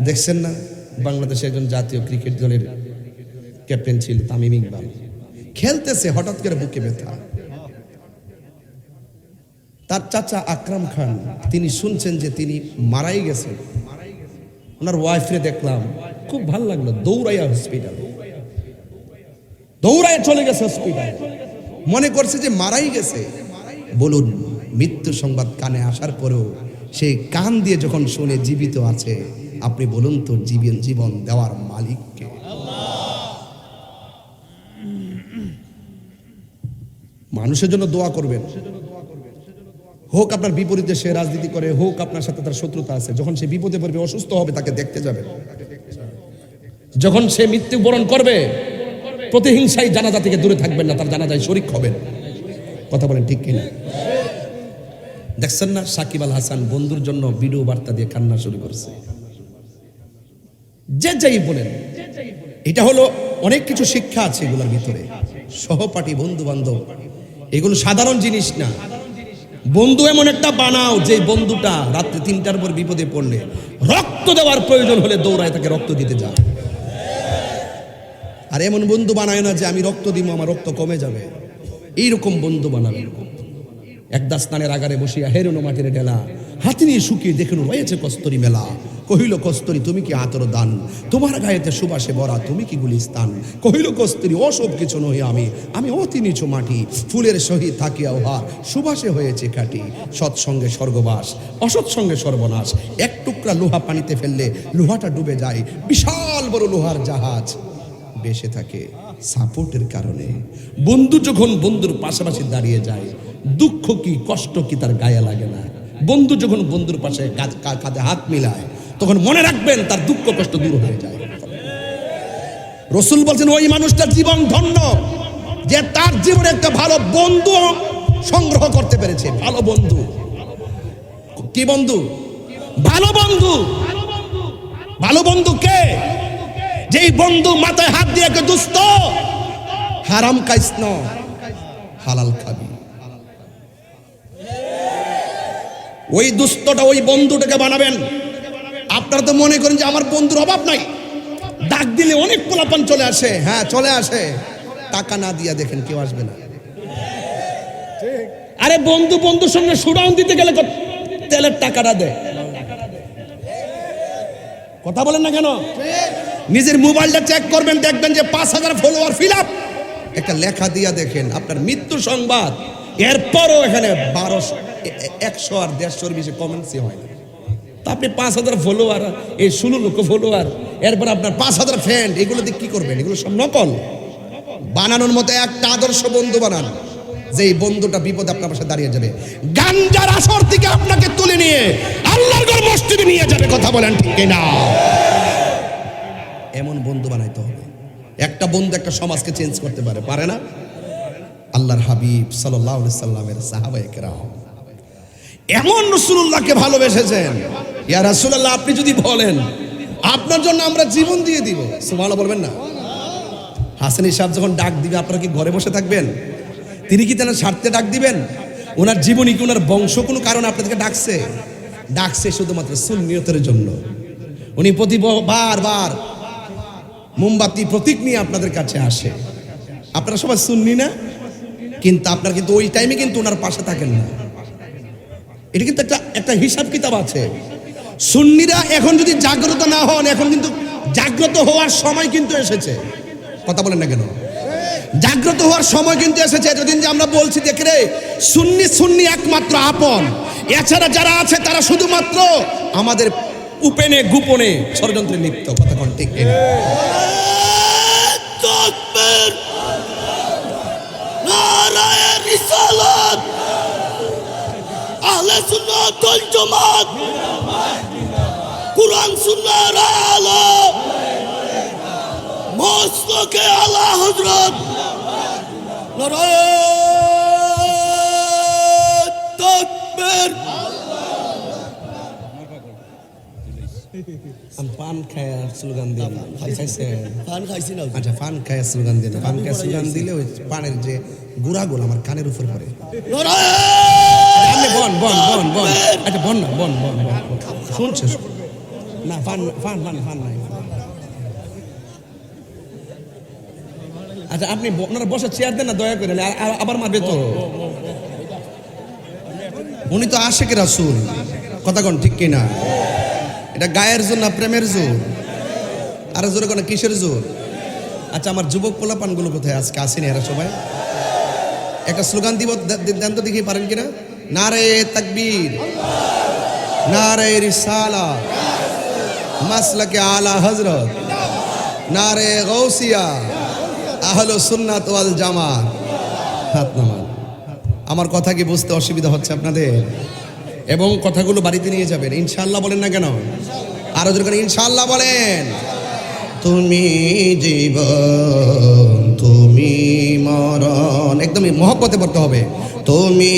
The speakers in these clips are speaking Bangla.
দেখছেন না? বাংলাদেশে একজন জাতীয় ক্রিকেট দলের ক্যাপ্টেন ছিল তামিম ইকবাল। খেলতেছে, হঠাৎ করে বুকে ব্যথা। তার চাচা আকরাম খান, তিনি শুনছেন যে তিনি মারাই গেছেন। ওনার ওয়াইফরে দেখলাম, খুব ভালো লাগল, দৌড়াইয়া হসপিটাল দৌড়াইয়া চলে গেছে হসপিটাল মনে করছে যে মারাই গেছে। বলুন, মৃত্যু সংবাদ কানে আসার পরেও সে কান দিয়ে যখন শুনে জীবিত আছে আপনি বলুন তো, জীবন জীবন দেওয়ার মালিককে। মানুষের জন্য দোয়া করবেন। হোক আপনার বিপরীতে সে রাজনীতি করে, হোক আপনার সাথে তার শত্রুতা আছে, যখন সে বিপদে পড়বে, অসুস্থ হবে, তাকে দেখতে যাবেন যখন সে মৃত্যুবরণ করবে, প্রতিহিংসায় জানাজা থেকে দূরে থাকবেন না, তার জানাজায় শরিক হবেন। কথা বলেন ঠিক কিনা? দেখছেন না? সাকিব আল হাসান বন্ধুর জন্য ভিডিও বার্তা দিয়ে কান্না শুরু করছে। যে যাই বলেন, এটা হলো অনেক কিছু শিক্ষা আছে এগুলোর ভিতরে। সহপাঠী বন্ধু বান্ধব এগুলো সাধারণ জিনিস না। বন্ধু এমন একটা বানাও যে বন্ধুটা রাত্রে তিনটার পর বিপদে পড়লে রক্ত দেওয়ার প্রয়োজন হলে দৌড়ায় তাকে রক্ত দিতে যা আর এমন বন্ধু বানায় না যে আমি রক্ত দিব আমার রক্ত কমে যাবে। এইরকম বন্ধু বানাবে। একদা স্নানের আগারে বসিয়া হেরুনো মাটির ঢেলা হাতি নিয়ে শুকিয়ে দেখুন রয়েছে কস্তরি মেলা। কহিল, কস্তরি, তুমি কি আতর দান তোমার গায়েতে সুবাসে বরা তুমি কি গুলিস্তান? কহিল, কস্তরি, অসব কিছু নহি আমি। আমি অতি নিচু মাটি, ফুলের সহিত থাকিয়া উহা সুবাসে হয়েছে কাটি সৎসঙ্গে স্বর্গবাস, অসৎসঙ্গে সর্বনাশ। এক টুকরা লোহা পানিতে ফেললে লোহাটা ডুবে যায়। বিশাল বড় লোহার জাহাজ বেসে থাকে সাপোর্টের কারণে। বন্ধু যখন বন্ধুর পাশাপাশি দাঁড়িয়ে যায়, দুঃখ কি, কষ্ট কি তার গায়ে লাগে না। বন্ধু যখন বন্ধুর পাশে কাঁধে হাত মিলায় তখন মনে রাখবেন তার দুঃখ কষ্ট দূর হয়ে যায়। রসুল বলছেন, ওই মানুষটার জীবন ধন্য যে তার জীবনে একটা ভালো বন্ধু সংগ্রহ করতে পেরেছে। ভালো বন্ধু। কি বন্ধু? ভালো বন্ধু। ভালো বন্ধু কে? যেই বন্ধু মাথায় হাত দিয়ে দুস্থ, হারাম খাইস হালাল খাবি। ওই দুস্থটা ওই বন্ধুটাকে বানাবেন। আপনারা তো মনে করেন যে আমার বন্ধুর অভাব নাই। ডাক দিলে অনেক পোলাপান চলে আসে। হ্যাঁ চলে আসে। টাকা না দিয়া দেখেন কেউ আসবে না। আরে বন্ধু, বন্ধুর সঙ্গে সুডাউন দিতে গেলে তেলের টাকাটা দেয় কথা বলেন না কেন? নিজের মোবাইলটা চেক করবেন, দেখবেন যে পাঁচ হাজার ফলোয়ার ফিল আপ একটা লেখা দিয়া দেখেন, আপনার মৃত্যু সংবাদ। এরপরও এখানে বারোশো একশো আর দেড়শোর বেশি কমেন্টসই হয় না। তা আপনি পাঁচ হাজার ফলোয়ার এই ষোলো লক্ষ ফলোয়ার এরপর আপনার পাঁচ হাজার ফ্রেন্ড এগুলো দিয়ে কি করবেন? এগুলো সব নকল? বানানোর মতো একটা আদর্শ বন্ধু বানান যে এই বন্ধুটা বিপদে আপনার পাশে দাঁড়িয়ে যাবে। গাঞ্জার আসর থেকে আপনাকে তুলে নিয়ে আল্লাহর ঘর মসজিদে নিয়ে যাবে, কথা বলেন ঠিক না এমন বন্ধু বানাইতে হবে। একটা বন্ধু একটা সমাজকে চেঞ্জ করতে পারে পারে না? আল্লাহর হাবিব সাল্লাহ সাল্লামের সাহাবায়ে কেরাম। এমন রসুল্লাহকে ভালোবেসেছেন ইয়া রাসূলুল্লাহ, আপনি যদি বলেন, আপনার জন্য আমরা জীবন দিয়ে দিব। সুবহানাল্লাহ বলবেন না। হাসানি সাহেব যখন ডাক দিবে, আপনারা কি ঘরে বসে থাকবেন? তিনি কি তেনার স্বার্থে ডাক দিবেন? ওনার জীবনী কি, ওনার বংশ কোনো কারণে আপনাদেরকে ডাকছে? ডাকছে শুধুমাত্র সুন্নিয়তের জন্য। উনি প্রতি বারবার মোমবাতি প্রতীক নিয়ে আপনাদের কাছে আসে। আপনারা সবাই সুন্নি না? কিন্তু আপনার কিন্তু ওই টাইমে কিন্তু ওনার পাশে থাকেন না। এটা কিন্তু একটা একটা হিসাব কিতাব আছে। সুন্নিরা এখন যদি জাগ্রত না হন, এখন কিন্তু জাগ্রত হওয়ার সময় কিন্তু এসেছে। কথা বলেন না কেন? জাগ্রত হওয়ার সময় কিন্তু এসেছে। এতদিন যে আমরা বলছি, দেখে রে, সুন্নি সুন্নি একমাত্র আপন। এছাড়া যারা আছে, তারা শুধুমাত্র আমাদের উপেনে, গোপনে ষড়যন্ত্রে লিপ্ত। কথা ঠিক আহলে সুন্নাত ওয়াল জামাত। কুরআন সুন্নাহর আলো। মস্তকে আলা হযরত। তকবীর। আমি পান খায় স্লোগান দিই খাইছেন পান খাইছি না। আচ্ছা পান খায় স্লোগান দিলে পান খায় স্লোগান দিলে ওই পানের যে গুড়াগুলো আমার কানের উপর পড়ে। নারায়ে বন বন বন বন। আচ্ছা বন না বন বন বন শুনছে না ফান ফান ফান ফান নাই। আচ্ছা আপনি ওনারা বসে চেয়ার দেন না দয়া করে আবার মারবে তো। উনি তো আশেক রাসুল। কথা কোন ঠিক কিনা? এটা গায়ের জোর না প্রেমের জোর? আর জোরে কোন কিসের জোর? আচ্ছা আমার যুবক পোলাপানগুলো কোথায়? আজকে আসেনি এরা সবাই। একটা স্লোগান দিব দেন তো দেখি পারেন কিনা? নারে তাকবীর, নারে রিসালা, মাসলাকে আলা হজরত নারে গৌসিয়া আহলো সুন্নাত ওয়াল জামাত। হাত নামান। আমার কথা কি বুঝতে অসুবিধা হচ্ছে আপনাদের? এবং কথাগুলো বাড়িতে নিয়ে যাবেন। ইনশাআল্লাহ বলেন না কেন? আরও জোর করে, ইনশাআল্লাহ বলেন। তুমি জীবন তুমি মরণ, একদমই মহব্বতে পড়তে হবে। তুমি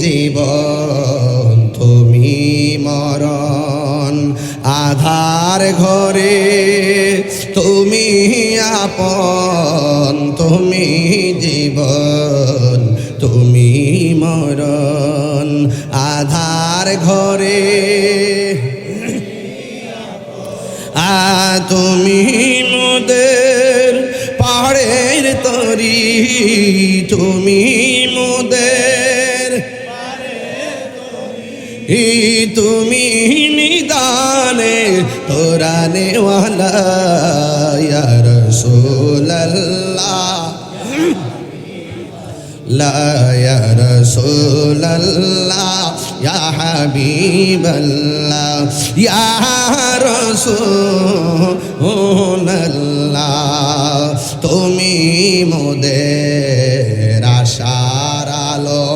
জীবন, তুমি মরণ, আধার ঘরে তুমি আপন, তুমি জীবন, তুমি মরণ, আধার ঘরে আ, তুমি মোদের পাহাড়ের তরি তুমি মোদের ই তুমি নিদানে তোরা নেওয়ালা ইয়া রাসূলুল্লাহ لا يا رسول الله يا حبيب الله يا رسول الله তুমি মোদের আশার আলো।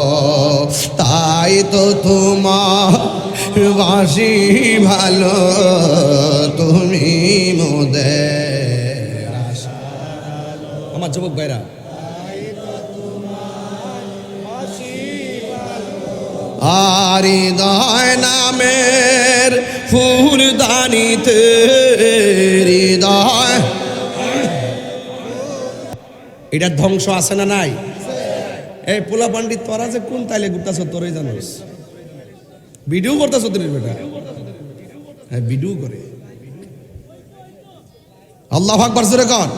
তাই তো তোমার বাসি ভালো, তুমি মোদের আমার যুবক ভাইরা। আর হৃদয় নামের ফুলদানিতে এটা ধ্বংস আছে না নাই? এই পোলা পান্ডিত তোরা যে কোন তাইলে ঘুরতাছ তোরই জানোস? ভিডিও করতেছ তোর বেটা? হ্যাঁ ভিডিও করে। আল্লাহ আকবার, জোরে কর।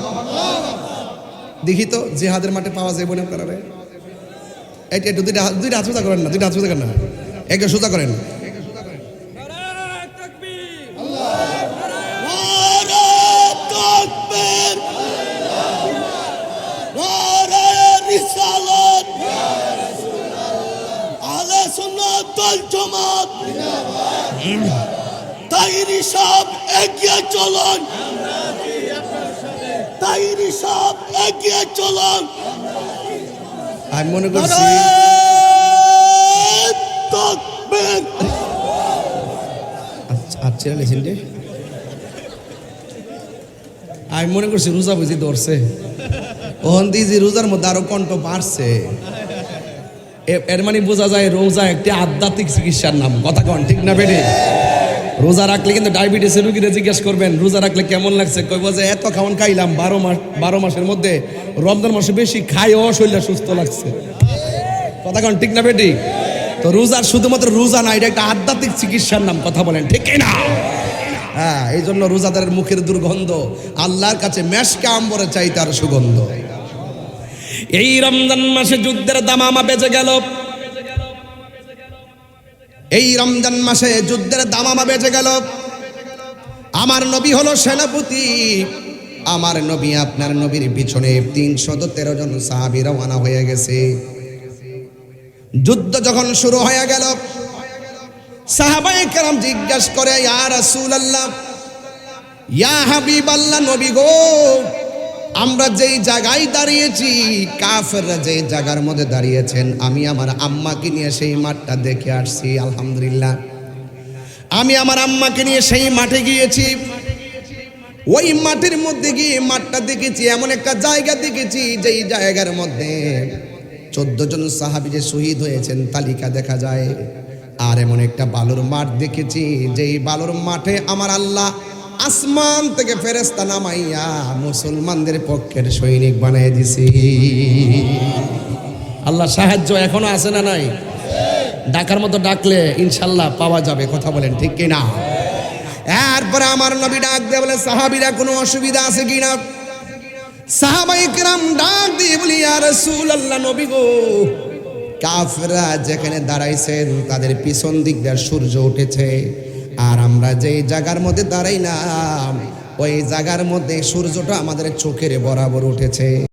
দেখি তো, জিহাদের মাঠে পাওয়া যায় বলে আপনারা একটু দুইটা দুইটা হাত সোজা করেন না, দুইটা হাত সোজা করেন না। একটা সোজা করেন। সাহেব এগিয়ে চলুন। এগিয়ে চলুন। আমি মনে করছি আচ্ছা লেছেন যে আমি মনে করছি রোজা বুঝি ধরছে। ওহন রোজার মধ্যে আরও কণ্ঠ বাড়ছে। এর মানে বোঝা যায় রোজা একটি আধ্যাত্মিক চিকিৎসার নাম। কথা কন ঠিক না বেড়ে? রোজা রাখলে কিন্তু ডায়াবেটিসের রুগীরা জিজ্ঞেস করবেন, রোজা রাখলে কেমন লাগছে? কইব যে, এত খাওয়ান খাইলাম, বারো মাস, বারো মাসের মধ্যে রমজান মাসে বেশি খাই, ও শরীরটা সুস্থ লাগছে। কথা কন, ঠিক না বেটি? তো রোজার শুধুমাত্র রোজা না, এটা একটা আধ্যাত্মিক চিকিৎসার নাম, কথা বলেন, ঠিক না হ্যাঁ এই জন্য রোজাদারের মুখের দুর্গন্ধ, আল্লাহর কাছে মেশকে আম্বরে চাই তার সুগন্ধ। এই রমজান মাসে যুদ্ধের দামামা বেজে গেল। এই রমজান মাসে যুদ্ধের দামামা বেজে গেল। আমার নবী হলো সেনাপতি। আমার নবী আপনার নবীর পিছনে তিনশত তেরো জন সাহাবি রওনা হয়ে গেছে। যুদ্ধ যখন শুরু হয়ে গেল সাহাবাই কেরাম জিজ্ঞাস করে, ইয়া রাসূল আল্লাহ ইয়া হাবিব আল্লাহ নবী গো আমরা যেই জায়গায় দাঁড়িয়েছি, কাফেররা যেই জায়গার মধ্যে দাঁড়িয়েছেন, আমি আমার আম্মাকে নিয়ে সেই মাঠটা দেখে আসছি, আলহামদুলিল্লাহ। আমি আমার আম্মাকে নিয়ে সেই মাঠে গিয়েছি। ওই মাঠের মধ্যে গিয়ে মাঠটা দেখেছি, এমন একটা জায়গা দেখেছি, যেই জায়গার মধ্যে চোদ্দ জন সাহাবি যে শহীদ হয়েছেন, তালিকা দেখা যায়। আর এমন একটা বালুর মাঠ দেখেছি, যেই বালুর মাঠে আমার আল্লাহ আসমান থেকে ফেরেস্তা নামাইয়া মুসলমানদের পক্ষের সৈনিক বানিয়ে দিছি। আল্লাহ সাহায্য এখনও আছে না নাই? ডাকার মতো ডাকলে ইনশাল্লাহ পাওয়া যাবে, কথা বলেন, ঠিক কিনা? এরপরে আমার নবী ডাক দিয়ে বলে, সাহাবিরা কোনো অসুবিধা আছে কিনা? সাহাবাই কিরাম ডাক দিয়ে বলি আর রসুল আল্লাহ নবী গো। কাফরা যেখানে দাঁড়াইছেন, তাদের পিছন দিক দিয়ে সূর্য উঠেছে। আর আমরা যেই জায়গার মধ্যে দাঁড়াই না ওই জায়গার মধ্যে সূর্যটা আমাদের চোখের বরাবর উঠেছে।